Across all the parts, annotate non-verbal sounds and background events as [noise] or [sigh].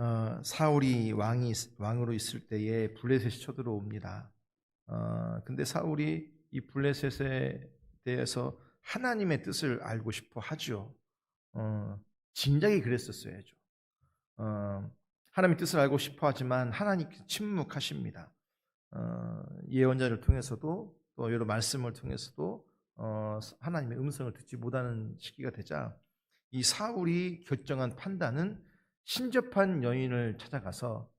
어, 사울이 왕이 왕으로 있을 때에 블레셋이 쳐들어옵니다. 어, 근데 사울이 이 블레셋에 대해서 하나님의 뜻을 알고 싶어 하죠. 어, 진작에 그랬었어야죠. 어, 하나님의 뜻을 알고 싶어 하지만 하나님 침묵하십니다. 어, 예언자를 통해서도 또 여러 말씀을 통해서도 어, 하나님의 음성을 듣지 못하는 시기가 되자 이 사울이 결정한 판단은 신접한 여인을 찾아가서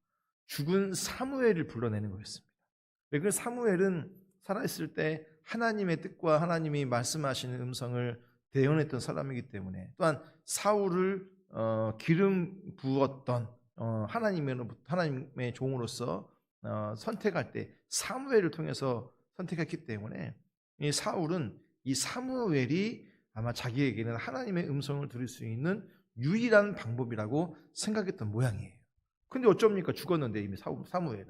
죽은 사무엘을 불러내는 거였습니다. 왜? 그 사무엘은 살아있을 때 하나님의 뜻과 하나님이 말씀하시는 음성을 대언했던 사람이기 때문에 또한 사울을 어, 기름 부었던 어, 하나님의 하나님의 종으로서 어, 선택할 때 사무엘을 통해서 선택했기 때문에 이 사울은 이 사무엘이 아마 자기에게는 하나님의 음성을 들을 수 있는 유일한 방법이라고 생각했던 모양이에요. 근데 어쩝니까? 죽었는데 이미 사무엘은.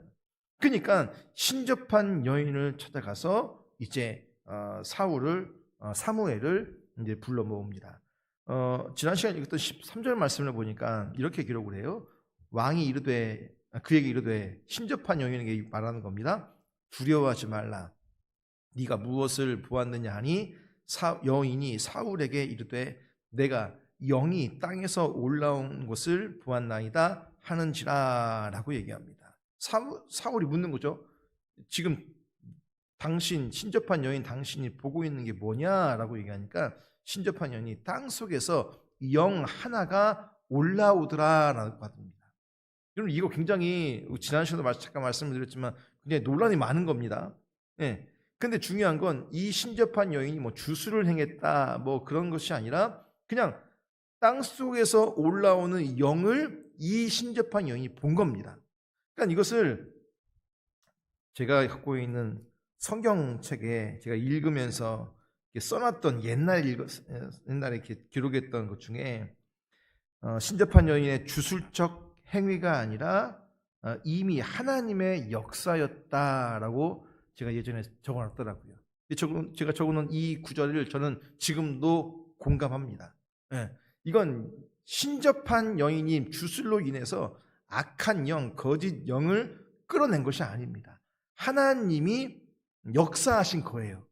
그러니까 신접한 여인을 찾아가서 이제 어, 사울을 어, 사무엘을 이제 불러 모읍니다. 어, 지난 시간에 읽었던 13절 말씀을 보니까 이렇게 기록을 해요. 왕이 이르되 그에게 이르되 신접한 여인에게 말하는 겁니다. 두려워하지 말라. 네가 무엇을 보았느냐 하니 사, 여인이 사울에게 이르되 내가 영이 땅에서 올라온 것을 보았나이다 하는지라라고 얘기합니다. 사울, 사울이 묻는 거죠. 지금 당신 신접한 여인 당신이 보고 있는 게 뭐냐라고 얘기하니까 신접한 여인이 땅 속에서 영 하나가 올라오더라라고 합니다. 여러분 이거 굉장히 지난 시간에도 잠깐 말씀을 드렸지만 굉장히 논란이 많은 겁니다. 예. 근데 중요한 건 이 신접한 여인이 뭐 주술을 행했다 뭐 그런 것이 아니라 그냥 땅 속에서 올라오는 영을 이 신접한 여인이 본 겁니다. 그러니까 이것을 제가 갖고 있는 성경책에 제가 읽으면서 써놨던 옛날 읽 옛날에 기록했던 것 중에 어, 신접한 여인의 주술적 행위가 아니라 어, 이미 하나님의 역사였다라고 제가 예전에 적어놨더라고요. 제가 적어놓은 이 구절을 저는 지금도 공감합니다. 예, 이건 신접한 여인이 주술로 인해서 악한 영, 거짓 영을 끌어낸 것이 아닙니다. 하나님이 역사하신 거예요.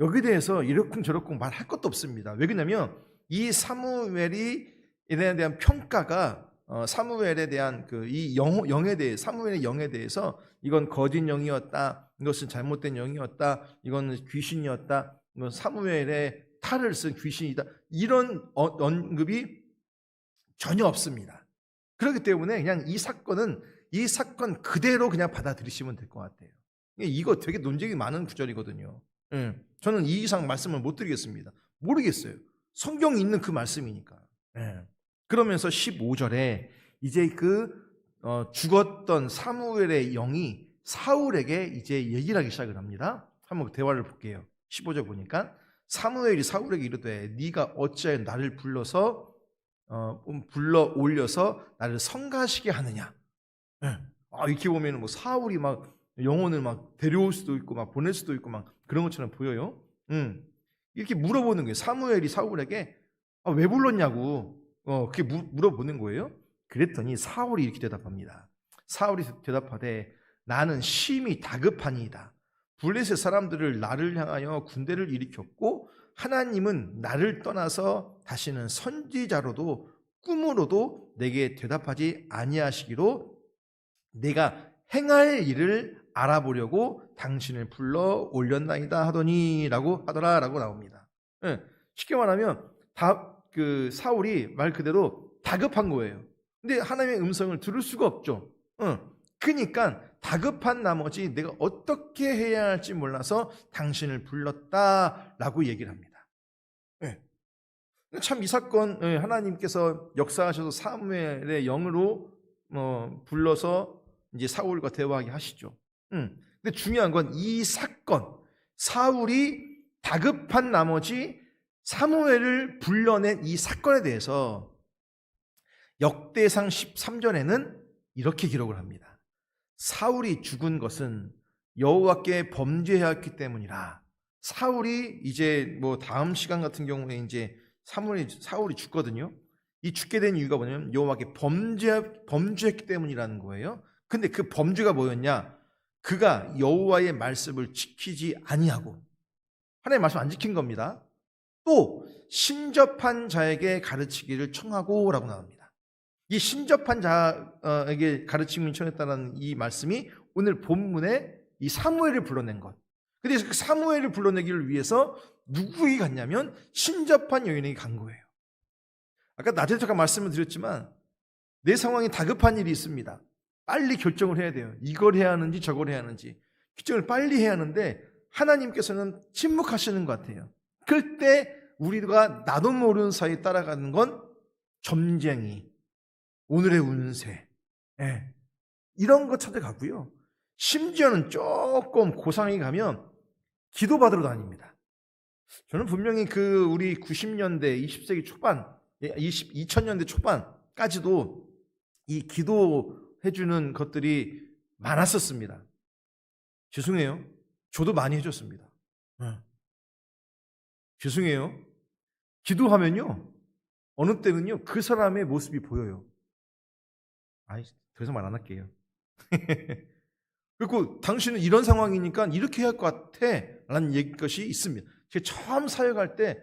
여기 대해서 이렇쿵저렇쿵 말할 것도 없습니다. 왜 그러냐면 이 사무엘이 이에 대한 평가가 어, 사무엘에 대한 그 이 영에 대해 사무엘의 영에 대해서 이건 거짓 영이었다. 이것은 잘못된 영이었다. 이건 귀신이었다. 이건 사무엘의 탈을 쓴 귀신이다. 이런 어, 언급이 전혀 없습니다. 그렇기 때문에 그냥 이 사건은 이 사건 그대로 그냥 받아들이시면 될 것 같아요. 이거 되게 논쟁이 많은 구절이거든요. 예, 저는 이 이상 말씀을 못 드리겠습니다. 모르겠어요. 성경이 있는 그 말씀이니까. 예. 그러면서 15절에 이제 그 어, 죽었던 사무엘의 영이 사울에게 이제 얘기를 하기 시작을 합니다. 한번 대화를 볼게요. 15절 보니까 사무엘이 사울에게 이르되 네가 어찌하여 나를 불러서 어, 음, 불러 올려서 나를 성가시게 하느냐. 네. 아, 이렇게 보면 뭐 사울이 막 영혼을 막 데려올 수도 있고 막 보낼 수도 있고 막 그런 것처럼 보여요. 음. 이렇게 물어보는 거예요. 사무엘이 사울에게 아, 왜 불렀냐고 어, 그게 물어보는 거예요. 그랬더니 사울이 이렇게 대답합니다. 사울이 대답하되 나는 심히 다급하니이다. 블레셋 사람들을 나를 향하여 군대를 일으켰고 하나님은 나를 떠나서 다시는 선지자로도 꿈으로도 내게 대답하지 아니하시기로 내가 행할 일을 알아보려고 당신을 불러 올렸나이다 하더니라고 하더라라고 나옵니다. 네, 쉽게 말하면 다 그 사울이 말 그대로 다급한 거예요. 근데 하나님의 음성을 들을 수가 없죠. 응. 그러니까 다급한 나머지 내가 어떻게 해야 할지 몰라서 당신을 불렀다라고 얘기를 합니다. 네. 참이 사건 예, 하나님께서 역사하셔서 사무엘의 영으로 어, 불러서 이제 사울과 대화하게 하시죠. 음. 근데 중요한 건 이 사건, 사울이 다급한 나머지 사무엘을 불러낸 이 사건에 대해서 역대상 13절에는 이렇게 기록을 합니다. 사울이 죽은 것은 여호와께 범죄하였기 때문이라. 사울이 이제 뭐 다음 시간 같은 경우에 이제 사울이 사울이 죽거든요. 이 죽게 된 이유가 뭐냐면 여호와께 범죄 범죄했기 때문이라는 거예요. 근데 그 범죄가 뭐였냐? 그가 여호와의 말씀을 지키지 아니하고 하나님의 말씀 안 지킨 겁니다. 또 신접한 자에게 가르치기를 청하고라고 나옵니다. 이 신접한 자에게 가르침을 청했다는 이 말씀이 오늘 본문에 이 사무엘을 불러낸 것. 근데 그 사무엘을 불러내기를 위해서 누구에게 갔냐면 신접한 여인에게 간 거예요. 아까 낮에 잠깐 말씀을 드렸지만 내 상황이 다급한 일이 있습니다. 빨리 결정을 해야 돼요. 이걸 해야 하는지 저걸 해야 하는지. 결정을 빨리 해야 하는데 하나님께서는 침묵하시는 것 같아요. 그때 우리가 나도 모르는 사이에 따라가는 건 점쟁이, 오늘의 운세, 예. 이런 거 찾아가고요. 심지어는 조금 고상에 가면 기도받으러 다닙니다. 저는 분명히 그 우리 90년대, 20세기 초반, 20, 2000년대 초반까지도 이 기도해주는 것들이 많았었습니다. 죄송해요. 저도 많이 해줬습니다. 네. 죄송해요. 기도하면요. 어느 때는요. 그 사람의 모습이 보여요. 아이, 더 이상 말 안 할게요. [laughs] 그리고 당신은 이런 상황이니까 이렇게 해야 할 것 같아. 라는 얘기 것이 있습니다. 제가 처음 사역할 때,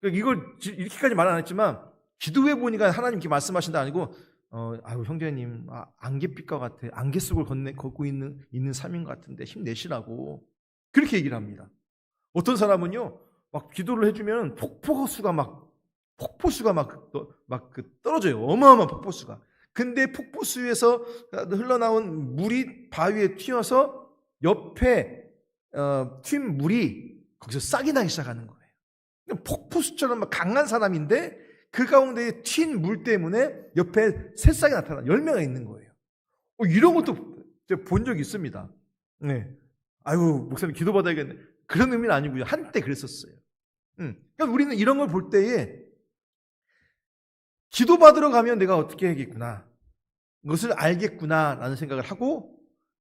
그러니까 이걸 이렇게까지 말 안 했지만, 기도해 보니까 하나님께 말씀하신다 아니고, 어, 아유, 형제님, 아, 안개빛과 같아. 안개 속을 건네, 걷고 있는, 있는 삶인 것 같은데 힘내시라고. 그렇게 얘기를 합니다. 어떤 사람은요, 막 기도를 해주면 폭포수가 막, 폭포수가 막, 막그 떨어져요. 어마어마한 폭포수가. 근데 폭포수에서 흘러나온 물이 바위에 튀어서 옆에 어, 튄 물이 거기서 싹이 나기 시작하는 거예요. 폭포수처럼 막 강한 사람인데 그 가운데 튄 물 때문에 옆에 새싹이 나타나 열매가 있는 거예요. 어, 이런 것도 본 적이 있습니다. 네. 아유 목사님 기도 받아야겠네. 그런 의미는 아니고요. 한때 그랬었어요. 음. 그러니까 우리는 이런 걸 볼 때에 기도 받으러 가면 내가 어떻게 해야겠구나. 그것을 알겠구나라는 생각을 하고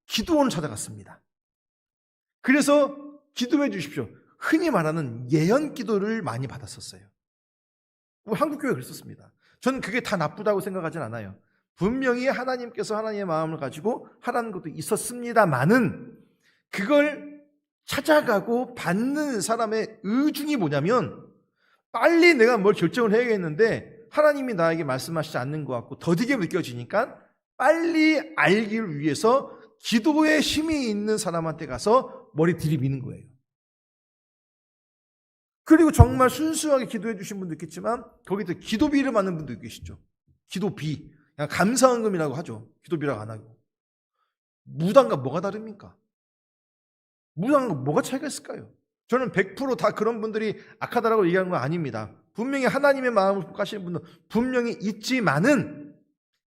기도원을 찾아갔습니다. 그래서 기도해 주십시오. 흔히 말하는 예언 기도를 많이 받았었어요. 한국교회 그랬었습니다. 저는 그게 다 나쁘다고 생각하진 않아요. 분명히 하나님께서 하나님의 마음을 가지고 하라는 것도 있었습니다만은 그걸 찾아가고 받는 사람의 의중이 뭐냐면 빨리 내가 뭘 결정을 해야겠는데 하나님이 나에게 말씀하시지 않는 것 같고 더디게 느껴지니까 빨리 알기를 위해서 기도에 힘이 있는 사람한테 가서 머리 들이미는 거예요. 그리고 정말 순수하게 기도해 주신 분도 있겠지만 거기서 기도비를 받는 분도 계시죠. 기도비. 그냥 감사헌금이라고 하죠. 기도비라고 안 하고. 무당과 뭐가 다릅니까? 무당과 뭐가 차이가 있을까요? 저는 100%다 그런 분들이 악하다라고 얘기하는 건 아닙니다. 분명히 하나님의 마음을 복하시는 분은 분명히 있지만은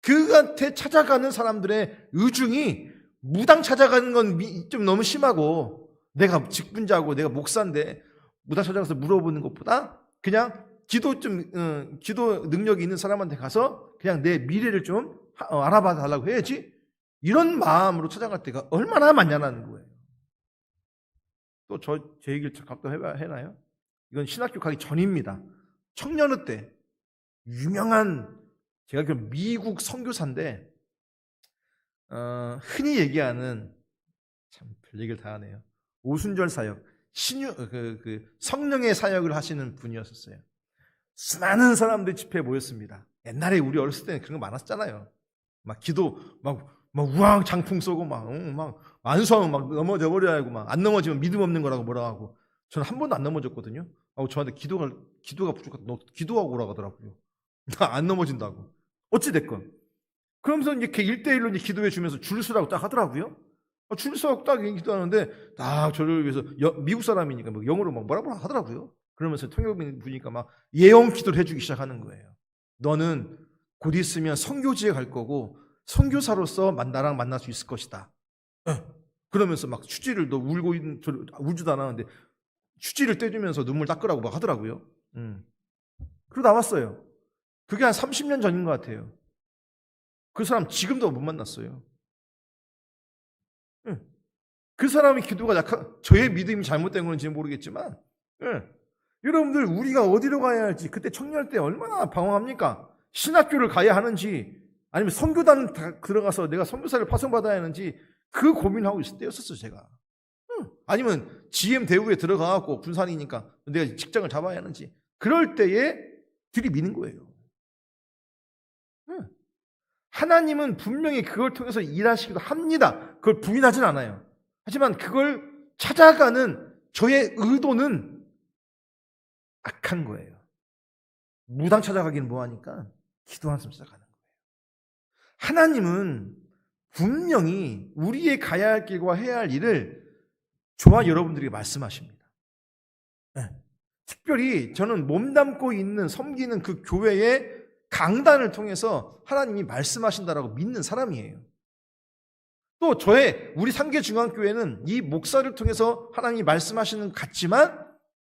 그한테 찾아가는 사람들의 의중이 무당 찾아가는 건 좀 너무 심하고 내가 직분자고 내가 목사인데 무당 찾아가서 물어보는 것보다 그냥 기도 좀 어, 기도 능력이 있는 사람한테 가서 그냥 내 미래를 좀 어, 알아봐 달라고 해야지 이런 마음으로 찾아갈 때가 얼마나 많냐는 거예요. 또 저 제 얘기를 잠깐 해나요? 이건 신학교 가기 전입니다. 청년의 때 유명한 제가 그 미국 선교사인데 어, 흔히 얘기하는 참 별 얘기를 다 하네요. 오순절 사역, 신유 그, 그 성령의 사역을 하시는 분이었었어요. 수많은 사람들 집회에 모였습니다. 옛날에 우리 어렸을 때는 그런 거 많았잖아요. 막 기도 막, 막 우왕 장풍 쏘고 막, 응, 막 만수하면 막 넘어져 버려야 하고 막 안 넘어지면 믿음 없는 거라고 뭐라 하고 저는 한 번도 안 넘어졌거든요. 하고 저한테 기도가 기도가 부족하다. 너 기도하고 오라 하더라고요. [laughs] 나 안 넘어진다고. 어찌 됐건. 그러면서 이렇게 1대1로 이제 기도해 주면서 줄 서라고 딱 하더라고요. 아, 줄 서라고 딱 기도하는데 딱 저를 위해서 여, 미국 사람이니까 뭐 영어로 막 뭐라 뭐라 하더라고요. 그러면서 통역인 보니까 막 예언 기도를 해주기 시작하는 거예요. 너는 곧 있으면 성교지에 갈 거고 성교사로서 나랑 만날 수 있을 것이다. 그러면서 막 휴지를 너 울고 있는 울지도 않았는데 휴지를 떼주면서 눈물 닦으라고 막 하더라고요. 음. 그러고 나왔어요. 그게 한 30년 전인 것 같아요. 그 사람 지금도 못 만났어요. 응. 그 사람의 기도가 약한, 저의 믿음이 잘못된 건지 모르겠지만, 응. 여러분들, 우리가 어디로 가야 할지, 그때 청년 때 얼마나 방황합니까? 신학교를 가야 하는지 아니면 선교단 다- 들어가서 내가 선교사를 파송받아야 하는지 그 고민하고 있을 때였었어요 제가 응. 아니면 GM 대우에 들어가갖고 군산이니까 내가 직장을 잡아야 하는지. 그럴 때에 들이미는 거예요. 응. 하나님은 분명히 그걸 통해서 일하시기도 합니다. 그걸 부인하진 않아요. 하지만 그걸 찾아가는 저의 의도는 악한 거예요. 무당 찾아가기는 뭐하니까 기도 한숨 찾아가는 거예요. 하나님은 분명히 우리의 가야 할 길과 해야 할 일을 저와 여러분들에게 말씀하십니다. 네. 특별히 저는 몸담고 있는 섬기는 그 교회의 강단을 통해서 하나님이 말씀하신다라고 믿는 사람이에요. 또 저의 우리 상계 중앙교회는 이 목사를 통해서 하나님이 말씀하시는 것 같지만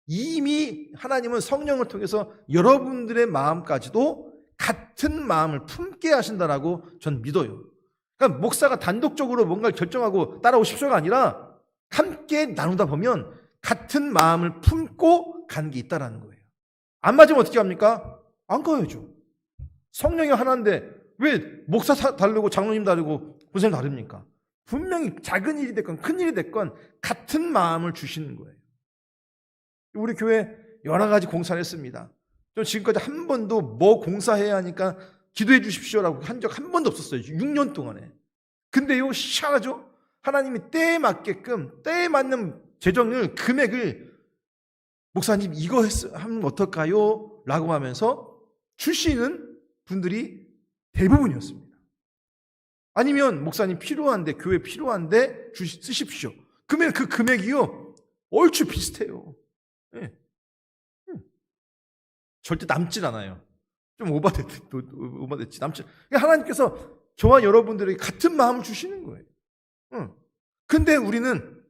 이미 하나님은 성령을 통해서 여러분들의 마음까지도 같은 마음을 품게 하신다라고 전 믿어요. 그러니까 목사가 단독적으로 뭔가를 결정하고 따라오십시오가 아니라 함께 나누다 보면 같은 마음을 품고 가는 게 있다라는 거예요. 안 맞으면 어떻게 합니까? 안 가야죠. 성령이 하나인데 왜 목사 사- 다르고 장로님 다르고 선생님 다릅니까? 분명히 작은 일이 됐건 큰 일이 됐건 같은 마음을 주시는 거예요. 우리 교회 여러 가지 공사를 했습니다. 저 지금까지 한 번도 뭐 공사해야 하니까 기도해 주십시오라고 한 적 한 번도 없었어요. 6년 동안에. 근데요, 희한하죠? 하나님이 때에 맞게끔, 때에 맞는 재정을, 금액을, 목사님, 이거 했, 하면 어떨까요? 라고 하면서 주시는 분들이 대부분이었습니다. 아니면, 목사님 필요한데, 교회 필요한데, 주시, 쓰십시오. 그러면 그 금액이요, 얼추 비슷해요. 예. 음. 절대 남질 않아요. 좀 오바됐, 오바됐지. 남질. 그러니까 하나님께서 저와 여러분들에게 같은 마음을 주시는 거예요. 응. 근데 우리는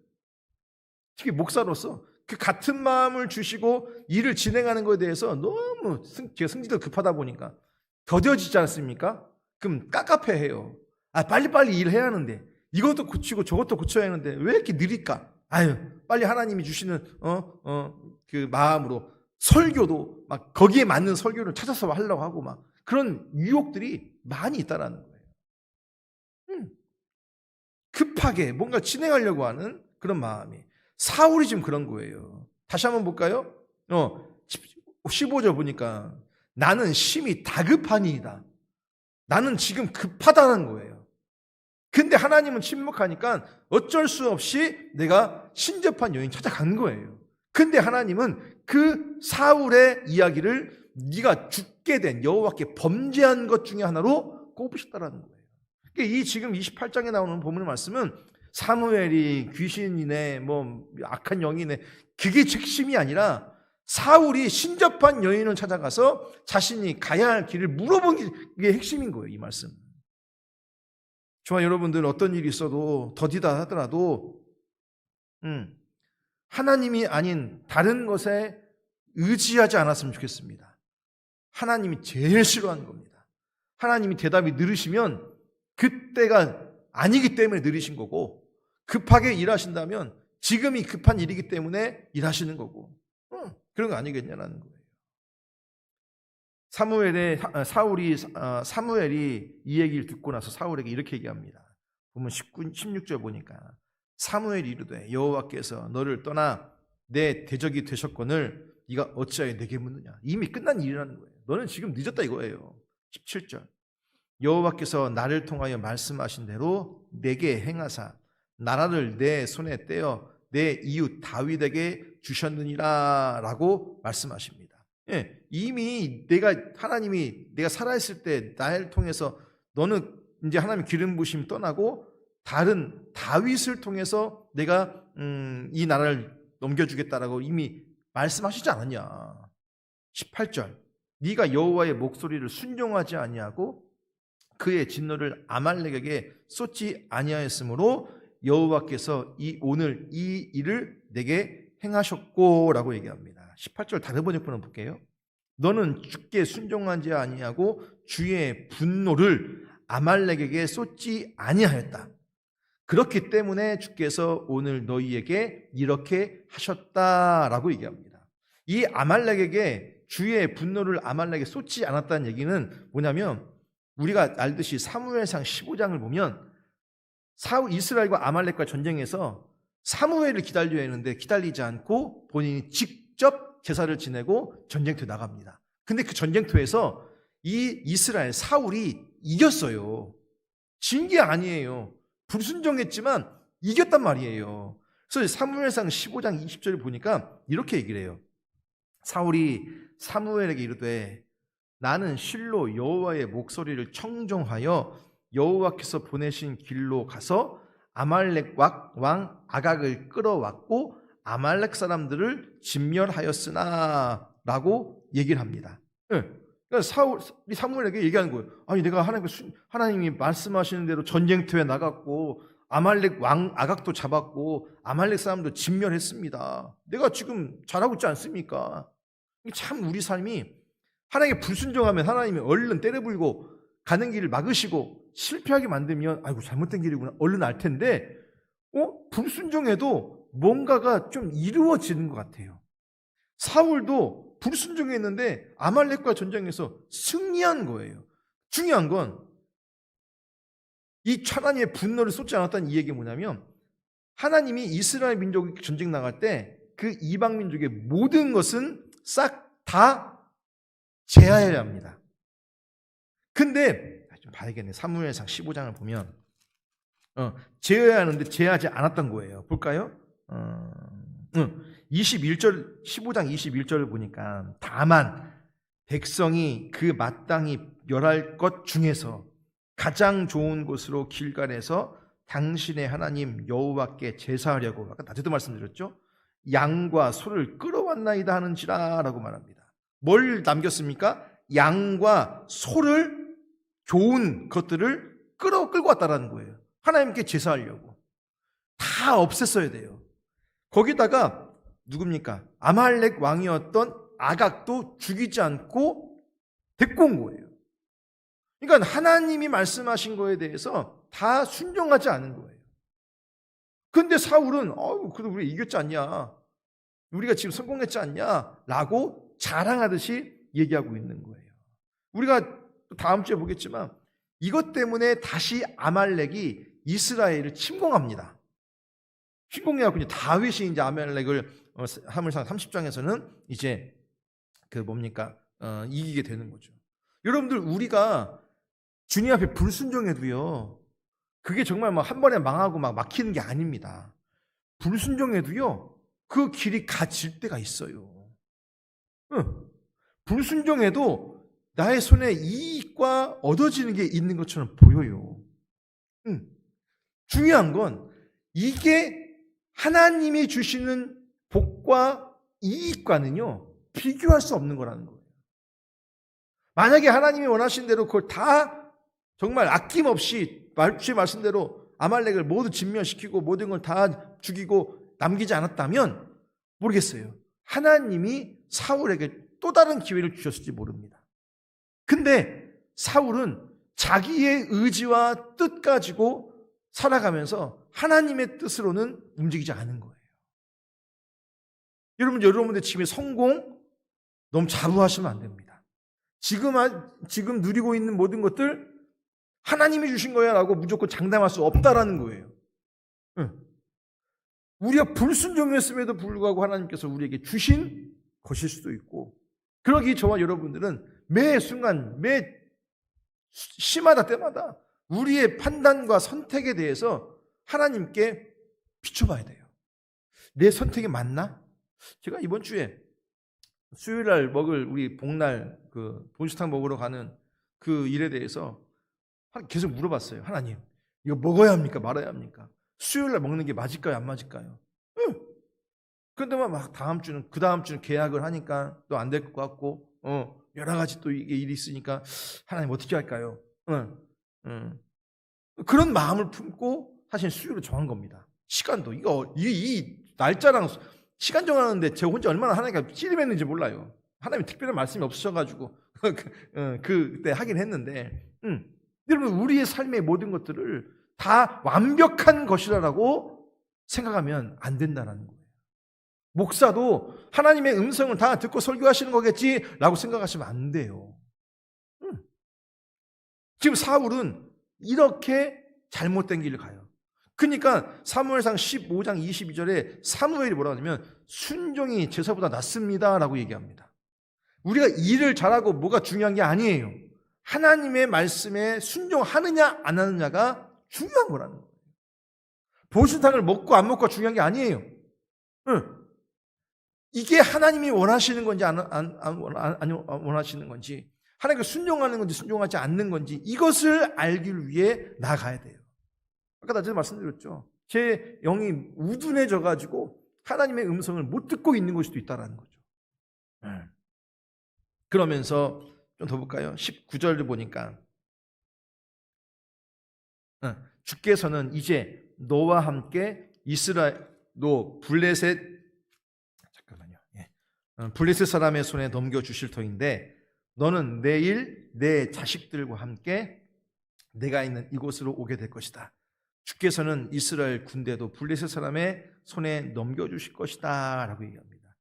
특히 목사로서 그 같은 마음을 주시고 일을 진행하는 것에 대해서 너무 승, 제가 승질도 급하다 보니까 더뎌지지 않습니까? 그럼 깝깝해해요. 아 빨리빨리 일해야 하는데 이것도 고치고 저것도 고쳐야 하는데 왜 이렇게 느릴까? 아유 빨리 하나님이 주시는 어 어 그 마음으로 설교도 막 거기에 맞는 설교를 찾아서 하려고 하고 막 그런 유혹들이 많이 있다라는 거예요. 음. 급하게 뭔가 진행하려고 하는 그런 마음이 사울이 지금 그런 거예요. 다시 한번 볼까요? 어 15절 보니까 나는 심히 다급하니이다. 나는 지금 급하다는 거예요. 근데 하나님은 침묵하니까 어쩔 수 없이 내가 신접한 여인 찾아간 거예요. 근데 하나님은 그 사울의 이야기를 네가 죽게 된 여호와께 범죄한 것 중에 하나로 꼽으셨다라는 거예요. 그러니까 이 지금 28장에 나오는 본문의 말씀은 사무엘이 귀신이네 뭐 악한 영이네 그게 핵심이 아니라 사울이 신접한 여인을 찾아가서 자신이 가야 할 길을 물어본 게 핵심인 거예요, 이 말씀. 저와 여러분들 어떤 일이 있어도 더디다 하더라도 음, 하나님이 아닌 다른 것에 의지하지 않았으면 좋겠습니다. 하나님이 제일 싫어하는 겁니다. 하나님이 대답이 느리시면 그때가 아니기 때문에 느리신 거고 급하게 일하신다면 지금이 급한 일이기 때문에 일하시는 거고 어, 그런 거 아니겠냐라는 거예요. 사무엘의 사울이 어, 사무엘이 이 얘기를 듣고 나서 사울에게 이렇게 얘기합니다. 보면 19, 16절 보니까 사무엘이 이르되 여호와께서 너를 떠나 내 대적이 되셨거늘 네가 어찌하여 내게 묻느냐 이미 끝난 일이라는 거예요. 너는 지금 늦었다 이거예요. 17절 여호와께서 나를 통하여 말씀하신 대로 내게 행하사 나라를 내 손에 떼어 내 이웃 다윗에게 주셨느니라라고 말씀하십니다. 예, 이미 내가 하나님이 내가 살아 있을 때 나를 통해서 너는 이제 하나님 기름 부심 떠나고 다른 다윗을 통해서 내가 음, 이 나라를 넘겨주겠다라고 이미 말씀하시지 않았냐? 18절 네가 여호와의 목소리를 순종하지 아니하고 그의 진노를 아말렉에게 쏟지 아니하였으므로 여호와께서 이 오늘 이 일을 내게 행하셨고라고 얘기합니다. 18절 다른 번역본을 볼게요. 너는 주께 순종하지 아니하고 주의 분노를 아말렉에게 쏟지 아니하였다. 그렇기 때문에 주께서 오늘 너희에게 이렇게 하셨다라고 얘기합니다. 이 아말렉에게 주의 분노를 아말렉에 쏟지 않았다는 얘기는 뭐냐면 우리가 알듯이 사무엘상 15장을 보면 사울 이스라엘과 아말렉과 전쟁에서 사무엘을 기다려야 했는데 기다리지 않고 본인이 직접 제사를 지내고 전쟁터에 나갑니다. 근데 그 전쟁터에서 이 이스라엘 사울이 이겼어요. 진 게 아니에요. 불순종했지만 이겼단 말이에요. 그래서 사무엘상 15장 20절을 보니까 이렇게 얘기를 해요. 사울이 사무엘에게 이르되 나는 실로 여호와의 목소리를 청종하여 여호와께서 보내신 길로 가서 아말렉 왕 아각을 끌어왔고 아말렉 사람들을 진멸하였으나라고 얘기를 합니다. 예. 그러니까 사울 이 사무엘에게 얘기하는 거예요. 아니 내가 하나님 하나님이 말씀하시는 대로 전쟁터에 나갔고 아말렉 왕 아각도 잡았고 아말렉 사람도 진멸했습니다. 내가 지금 잘하고 있지 않습니까? 참 우리 삶이 하나님께 불순종하면 하나님이 얼른 때려불고 가는 길을 막으시고 실패하게 만들면 아이고 잘못된 길이구나 얼른 알 텐데 어 불순종해도 뭔가가 좀 이루어지는 것 같아요. 사울도 불순종했는데 아말렉과 전쟁에서 승리한 거예요. 중요한 건 이 하나님의 분노를 쏟지 않았다는 이 얘기 뭐냐면 하나님이 이스라엘 민족이 전쟁 나갈 때 그 이방 민족의 모든 것은 싹 다 제하여야 합니다. 근데 좀 봐야겠네. 사무엘상 15장을 보면 어, 제어해야 하는데 제하지 않았던 거예요. 볼까요? 어, 응. 21절 15장 21절을 보니까 다만 백성이 그 마땅히 멸할 것 중에서 가장 좋은 곳으로 길갈에서 당신의 하나님 여호와께 제사하려고 아까 낮에도 말씀드렸죠. 양과 소를 끌어왔나이다 하는지라라고 말합니다. 뭘 남겼습니까? 양과 소를 좋은 것들을 끌어 끌고 왔다라는 거예요. 하나님께 제사하려고 다 없앴어야 돼요. 거기다가 누굽니까? 아말렉 왕이었던 아각도 죽이지 않고 데리고 온 거예요. 그러니까 하나님이 말씀하신 거에 대해서 다 순종하지 않은 거예요. 근데 사울은 어우 그래도 우리 이겼지 않냐? 우리가 지금 성공했지 않냐? 라고 자랑하듯이 얘기하고 있는 거예요. 우리가 다음 주에 보겠지만 이것 때문에 다시 아말렉이 이스라엘을 침공합니다. 침공해갖고 다윗이 이제 아말렉을 어, 하물상 30장에서는 이제 그 뭡니까 어, 이기게 되는 거죠. 여러분들 우리가 주님 앞에 불순종해도요. 그게 정말 막 한 번에 망하고 막 막히는 게 아닙니다. 불순종해도요. 그 길이 갇힐 때가 있어요. 응. 불순종해도 나의 손에 이익과 얻어지는 게 있는 것처럼 보여요. 응. 중요한 건 이게 하나님이 주시는 복과 이익과는요, 비교할 수 없는 거라는 거예요. 만약에 하나님이 원하신 대로 그걸 다 정말 아낌없이 말주 말씀대로 아말렉을 모두 진멸시키고 모든 걸 다 죽이고 남기지 않았다면 모르겠어요. 하나님이 사울에게 또 다른 기회를 주셨을지 모릅니다. 근데 사울은 자기의 의지와 뜻 가지고 살아가면서 하나님의 뜻으로는 움직이지 않은 거예요. 여러분, 여러분들 지금의 성공 너무 자부하시면 안 됩니다. 지금, 지금 누리고 있는 모든 것들 하나님이 주신 거야 라고 무조건 장담할 수 없다라는 거예요. 응. 우리가 불순종했음에도 불구하고 하나님께서 우리에게 주신 것일 수도 있고, 그러기 저와 여러분들은 매 순간, 매 시마다 때마다 우리의 판단과 선택에 대해서 하나님께 비춰봐야 돼요. 내 선택이 맞나? 제가 이번 주에 수요일 날 먹을 우리 복날 그 본식탕 먹으러 가는 그 일에 대해서 계속 물어봤어요. 하나님, 이거 먹어야 합니까? 말아야 합니까? 수요일 날 먹는 게 맞을까요? 안 맞을까요? 응. 근데 막 다음 주는 그 다음 주는 계약을 하니까 또 안 될 것 같고, 어 여러 가지 또 이게 일이 있으니까 하나님 어떻게 할까요? 응. 응. 그런 마음을 품고 사실 수요일을 정한 겁니다. 시간도 이거 이, 이 날짜랑 시간 정하는데 제가 혼자 얼마나 하나님과 찌름했는지 몰라요. 하나님이 특별한 말씀이 없으셔가지고 [laughs] 그, 그때 하긴 했는데, 음. 여러분 우리의 삶의 모든 것들을 다 완벽한 것이라고 생각하면 안 된다는 거예요. 목사도 하나님의 음성을 다 듣고 설교하시는 거겠지라고 생각하시면 안 돼요. 음. 지금 사울은 이렇게 잘못된 길을 가요. 그러니까 사무엘상 15장 22절에 사무엘이 뭐라 하냐면 순종이 제사보다 낫습니다라고 얘기합니다. 우리가 일을 잘하고 뭐가 중요한 게 아니에요. 하나님의 말씀에 순종하느냐 안 하느냐가 중요한 거라는 거예요. 보신탕을 먹고 안 먹고가 중요한 게 아니에요. 응. 이게 하나님이 원하시는 건지 안, 안, 안, 안- 안 원하시는 건지 하나님께 순종하는 건지 순종하지 않는 건지 이것을 알기 위해 나가야 돼요. 아까 나전에 말씀드렸죠. 제 영이 우둔해져 가지고 하나님의 음성을 못 듣고 있는 걸 수도 있다라는 거죠. 네. 그러면서 좀 더 볼까요? 19절을 보니까 어, 주께서는 이제 너와 함께 이스라엘 너 블레셋. 어, 블레셋 사람의 손에 넘겨 주실 터인데 너는 내일 내 자식들과 함께 내가 있는 이곳으로 오게 될 것이다. 주께서는 이스라엘 군대도 블레셋 사람의 손에 넘겨 주실 것이다라고 얘기합니다.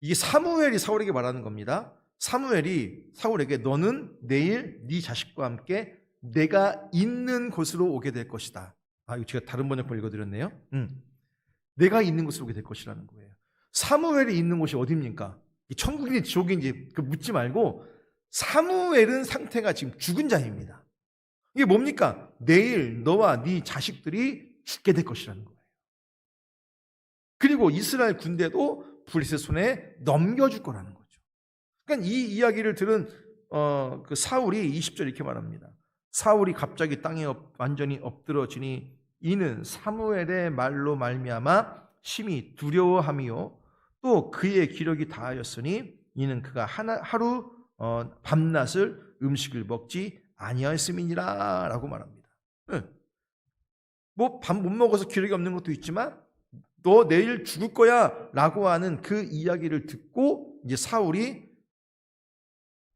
이게 사무엘이 사울에게 말하는 겁니다. 사무엘이 사울에게 너는 내일 네 자식과 함께 내가 있는 곳으로 오게 될 것이다. 아, 이거 제가 다른 번역본 읽어드렸네요. 음. 내가 있는 곳으로 오게 될 것이라는 거예요. 사무엘이 있는 곳이 어디입니까? 이 천국인지 지옥인지 그 묻지 말고 사무엘은 상태가 지금 죽은 자입니다. 이게 뭡니까? 내일 너와 네 자식들이 죽게 될 것이라는 거예요. 그리고 이스라엘 군대도 블레셋 손에 넘겨줄 거라는 거죠. 그러니까 이 이야기를 들은 어, 그 사울이 20절 이렇게 말합니다. 사울이 갑자기 땅에 엎- 완전히 엎드러지니 이는 사무엘의 말로 말미암아 심히 두려워함이요 또 그의 기력이 다하였으니 이는 그가 하나, 하루 어, 밤낮을 음식을 먹지 아니하였음이니라라고 말합니다. 뭐밥 못 먹어서 기력이 없는 것도 있지만 너 내일 죽을 거야라고 하는 그 이야기를 듣고 이제 사울이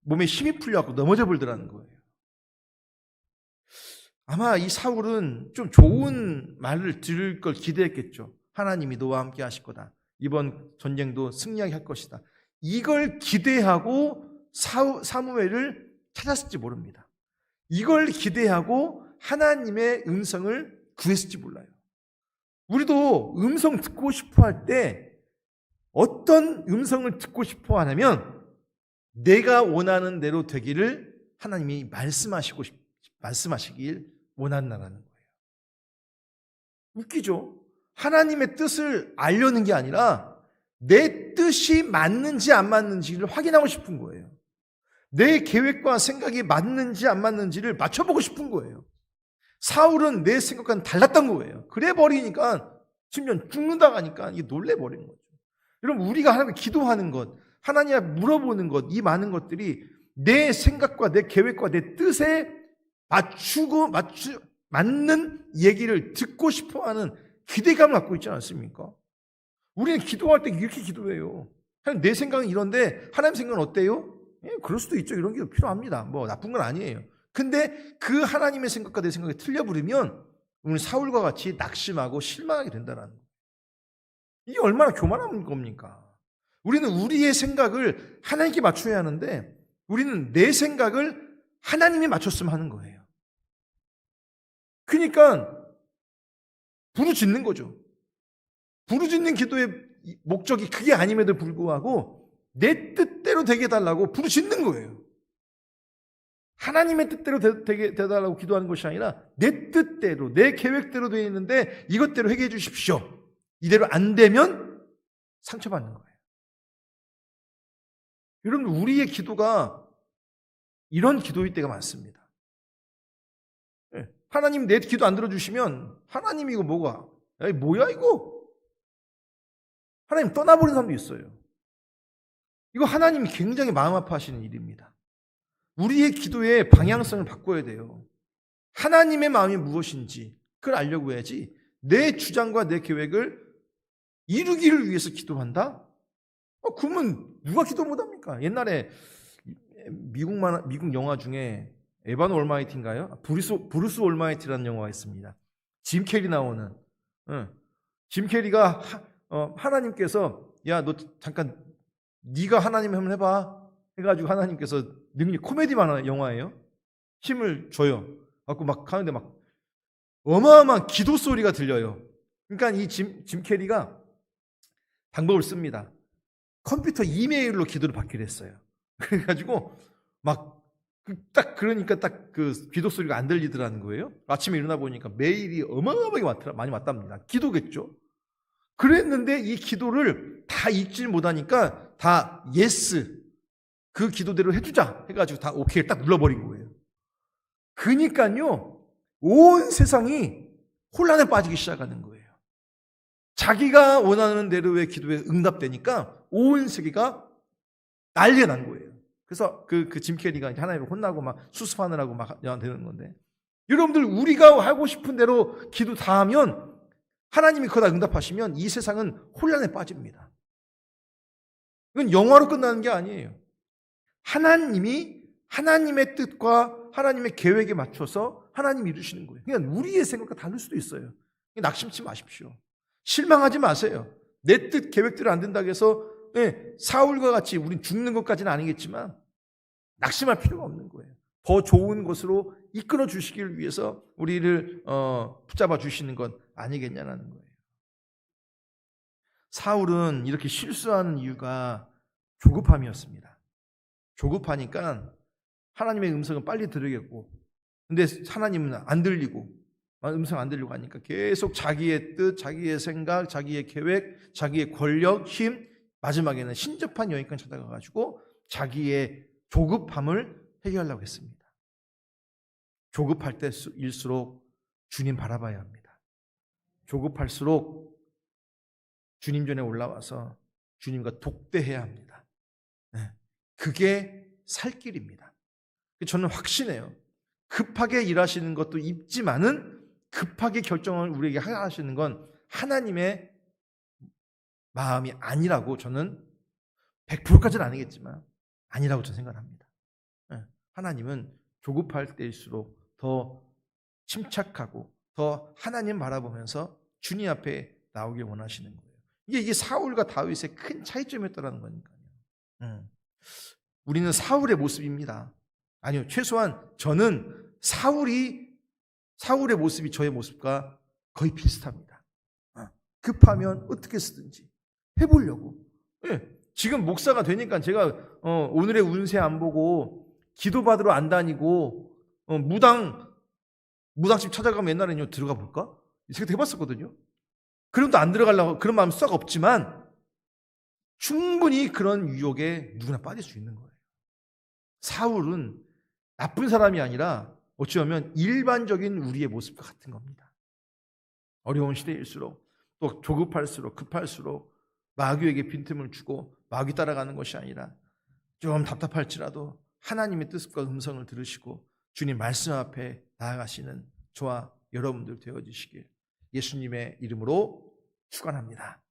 몸에 힘이 풀려갖고 넘어져 버리더라는 거예요. 아마 이 사울은 좀 좋은 말을 들을 걸 기대했겠죠. 하나님이 너와 함께 하실 거다. 이번 전쟁도 승리하게 할 것이다. 이걸 기대하고 사, 사무엘을 찾았을지 모릅니다. 이걸 기대하고 하나님의 음성을 구했을지 몰라요. 우리도 음성 듣고 싶어 할 때 어떤 음성을 듣고 싶어 하냐면 내가 원하는 대로 되기를 하나님이 말씀하시고 싶, 말씀하시길 원한다는 거예요. 웃기죠? 하나님의 뜻을 알려는 게 아니라 내 뜻이 맞는지 안 맞는지를 확인하고 싶은 거예요. 내 계획과 생각이 맞는지 안 맞는지를 맞춰보고 싶은 거예요. 사울은 내 생각과는 달랐던 거예요. 그래 버리니까 심지어 죽는다 가니까 이게 놀래 버린 거죠. 여러분 우리가 하나님께 기도하는 것, 하나님께 물어보는 것, 이 많은 것들이 내 생각과 내 계획과 내 뜻에 맞추고 맞추 맞는 얘기를 듣고 싶어하는 기대감을 갖고 있지 않습니까? 우리는 기도할 때 이렇게 기도해요. 내 생각은 이런데 하나님 생각은 어때요? 예, 그럴 수도 있죠. 이런 게 필요합니다. 뭐 나쁜 건 아니에요. 근데 그 하나님의 생각과 내 생각이 틀려 부르면 우리는 사울과 같이 낙심하고 실망하게 된다는 거예요. 이게 얼마나 교만한 겁니까? 우리는 우리의 생각을 하나님께 맞춰야 하는데 우리는 내 생각을 하나님이 맞췄으면 하는 거예요. 그러니까 부르짖는 거죠. 부르짖는 기도의 목적이 그게 아님에도 불구하고 내 뜻대로 되게 해달라고 부르짖는 거예요. 하나님의 뜻대로 되- 되게 해달라고 기도하는 것이 아니라 내 뜻대로 내 계획대로 되어 있는데 이것대로 해결해 주십시오. 이대로 안 되면 상처받는 거예요. 여러분 우리의 기도가 이런 기도일 때가 많습니다. 예, 하나님 내 기도 안 들어주시면 하나님 이거 뭐가? 야, 이 뭐야 이거? 하나님 떠나버린 사람도 있어요. 이거 하나님이 굉장히 마음 아파하시는 일입니다. 우리의 기도의 방향성을 바꿔야 돼요. 하나님의 마음이 무엇인지 그걸 알려고 해야지 내 주장과 내 계획을 이루기를 위해서 기도한다? 어, 그러면 누가 기도 못합니까? 옛날에 미국 만 미국 영화 중에 에반 올마이티인가요? 브루스 브루스 올마이티라는 영화가 있습니다. 짐 캐리 나오는 응. 짐 캐리가 하, 어, 하나님께서 야 너 잠깐 네가 하나님 한번 해봐 해가지고 하나님께서 능력 코미디만 하는 영화예요. 힘을 줘요. 갖고 막 하는데 막 어마어마한 기도 소리가 들려요. 그러니까 이짐 짐 캐리가 방법을 씁니다. 컴퓨터 이메일로 기도를 받기로 했어요. [laughs] 그래가지고 막 딱 그러니까 딱 그 기도 소리가 안 들리더라는 거예요. 아침에 일어나 보니까 메일이 어마어마하게 많더라, 많이 왔답니다. 기도겠죠. 그랬는데 이 기도를 다 읽질 못하니까 다 예스 그 기도대로 해주자 해가지고 다 오케이를 딱 눌러버린 거예요. 그니까요 온 세상이 혼란에 빠지기 시작하는 거예요. 자기가 원하는 대로의 기도에 응답되니까 온 세계가 난리가 난 거예요. 그래서 그, 그 짐 캐리가 이제 하나님을 혼나고 막 수습하느라고 막 되는 건데. 여러분들, 우리가 하고 싶은 대로 기도 다 하면 하나님이 그다 응답하시면 이 세상은 혼란에 빠집니다. 이건 영화로 끝나는 게 아니에요. 하나님이 하나님의 뜻과 하나님의 계획에 맞춰서 하나님이 이루시는 거예요. 그냥 우리의 생각과 다를 수도 있어요. 낙심치 마십시오. 실망하지 마세요. 내 뜻 계획대로 안 된다고 해서 예, 사울과 같이 우린 죽는 것까지는 아니겠지만 낙심할 필요가 없는 거예요. 더 좋은 곳으로 이끌어 주시길 위해서 우리를 어, 붙잡아 주시는 건 아니겠냐는 거예요. 사울은 이렇게 실수하는 이유가 조급함이었습니다. 조급하니까 하나님의 음성은 빨리 들으겠고, 근데 하나님은 안 들리고, 음성 안 들리고 하니까 계속 자기의 뜻, 자기의 생각, 자기의 계획, 자기의 권력, 힘, 마지막에는 신접한 여인까지 찾아가가지고 자기의 조급함을 해결하려고 했습니다. 조급할 때일수록 주님 바라봐야 합니다. 조급할수록 주님 전에 올라와서 주님과 독대해야 합니다. 네. 그게 살 길입니다. 저는 확신해요. 급하게 일하시는 것도 있지만은 급하게 결정을 우리에게 하시는 건 하나님의 마음이 아니라고 저는 100%까지는 아니겠지만 아니라고 저는 생각합니다. 예, 하나님은 조급할 때일수록 더 침착하고 더 하나님 바라보면서 주님 앞에 나오길 원하시는 거예요. 이게 이게 사울과 다윗의 큰 차이점이었다는 거니까요. 음. 우리는 사울의 모습입니다. 아니요, 최소한 저는 사울이 사울의 모습이 저의 모습과 거의 비슷합니다. 어, 급하면 어떻게 쓰든지 해보려고. 예, 지금 목사가 되니까 제가 어, 오늘의 운세 안 보고 기도 받으러 안 다니고 어, 무당 무당집 찾아가면 옛날에는 들어가 볼까? 이 생각 해봤었거든요. 그럼도 안 들어가려고 그런 마음 썩 없지만 충분히 그런 유혹에 누구나 빠질 수 있는 거예요. 사울은 나쁜 사람이 아니라 어찌보면 일반적인 우리의 모습과 같은 겁니다. 어려운 시대일수록 또 조급할수록 급할수록 마귀에게 빈틈을 주고 마귀 따라가는 것이 아니라 좀 답답할지라도 하나님의 뜻과 음성을 들으시고 주님 말씀 앞에 나아가시는 저와 여러분들 되어주시길 예수님의 이름으로 축원합니다.